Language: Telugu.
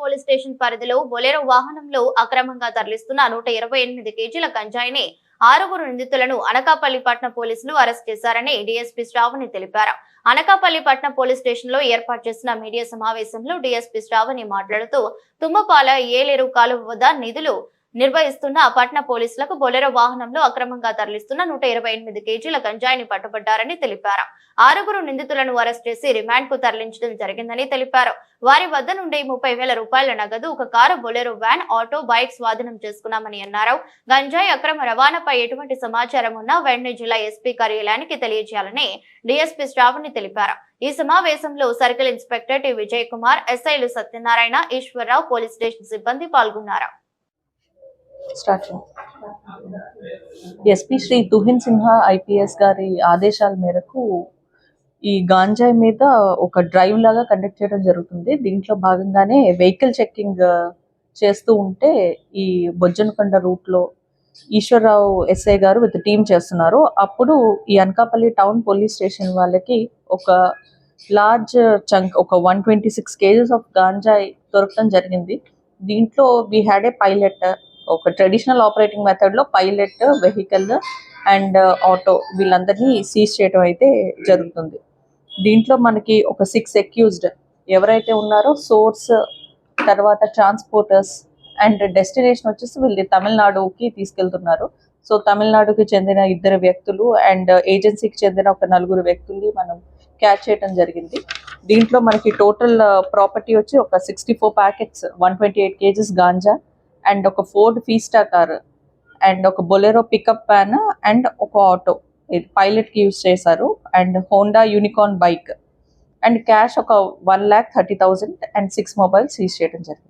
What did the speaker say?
పోలీస్ స్టేషన్ పరిధిలో బొలెరో వాహనంలో అక్రమంగా తరలిస్తున్న నూట ఇరవై ఎనిమిది కేజీల గంజాయిని ఆరుగురు నిందితులను అనకాపల్లి పట్న పోలీసులు అరెస్ట్ చేశారని డీఎస్పీ శ్రావణి తెలిపారు. అనకాపల్లి పట్న పోలీస్ స్టేషన్లో ఏర్పాటు చేసిన మీడియా సమావేశంలో డీఎస్పీ శ్రావణి మాట్లాడుతూ తుమ్మపాల ఏలేరు కాలువ వద్ద నిధులు నిర్వహిస్తున్న పట్న పోలీసులకు బొలెరో వాహనంలో అక్రమంగా తరలిస్తున్న నూట ఇరవై ఎనిమిది కేజీల గంజాయిని పట్టుబడ్డారని తెలిపారు. ఆరుగురు నిందితులను అరెస్ట్ చేసి రిమాండ్కు తరలించడం జరిగిందని తెలిపారు. వారి వద్ద నుండి ముప్పై వేల రూపాయల నగదు ఒక car Bolero van auto bike స్వాధీనం చేసుకున్నామని అన్నారు. గంజాయి అక్రమ రవాణాపై ఎటువంటి సమాచారం ఉన్నా వెంటనే జిల్లా ఎస్పీ కార్యాలయానికి తెలియజేయాలని డిఎస్పీ శ్రావణి తెలిపారు. ఈ సమావేశంలో circle inspector T. Vijay Kumar ఎస్ఐలు సత్యనారాయణ ఈశ్వరరావు పోలీస్ స్టేషన్ సిబ్బంది పాల్గొన్నారు. Start SP Shri Tuhin Sinha IPS గారి ఆదేశాల మేరకు ఈ గాంజాయి మీద ఒక డ్రైవ్ లాగా కండక్ట్ చేయడం జరుగుతుంది. దీంట్లో భాగంగానే వెహికల్ చెక్కింగ్ uh, చేస్తూ ఉంటే ఈ బొజ్జనకొండ రూట్లో ఈశ్వరరావు ఎస్ఐ గారు విత్ టీం చేస్తున్నారు. అప్పుడు ఈ అనకాపల్లి టౌన్ పోలీస్ స్టేషన్ వాళ్ళకి ఒక లార్జ్ చంక్ ఒక one twenty six KGs of గాంజాయి దొరకడం జరిగింది. దీంట్లో వీ హ్యాడ్ ఏ పైలట్ ఒక ట్రెడిషనల్ ఆపరేటింగ్ మెథడ్లో పైలట్ వెహికల్ అండ్ ఆటో వీళ్ళందరినీ సీజ్ చేయడం అయితే జరుగుతుంది. దీంట్లో మనకి ఒక సిక్స్ ఎక్యూజ్డ్ ఎవరైతే ఉన్నారో సోర్స్ తర్వాత ట్రాన్స్పోర్టర్స్ అండ్ డెస్టినేషన్ వచ్చేసి వీళ్ళు తమిళనాడుకి తీసుకెళ్తున్నారు. సో తమిళనాడుకి చెందిన ఇద్దరు వ్యక్తులు అండ్ ఏజెన్సీకి uh, చెందిన ఒక నలుగురు వ్యక్తుల్ని మనం క్యాచ్ చేయడం జరిగింది. దీంట్లో మనకి టోటల్ ప్రాపర్టీ uh, వచ్చి ఒక sixty four packets one twenty eight KGs ganja and ఒక ఫోర్డ్ ఫీస్టా కార్. అండ్ ఒక బొలెరో పికప్ వ్యాన్ అండ్ ఒక ఆటో. పైలట్కి యూజ్ చేశారు. And Honda Unicorn bike. And cash ఒక one lakh thirty thousand and six mobiles use చేయడం జరిగింది.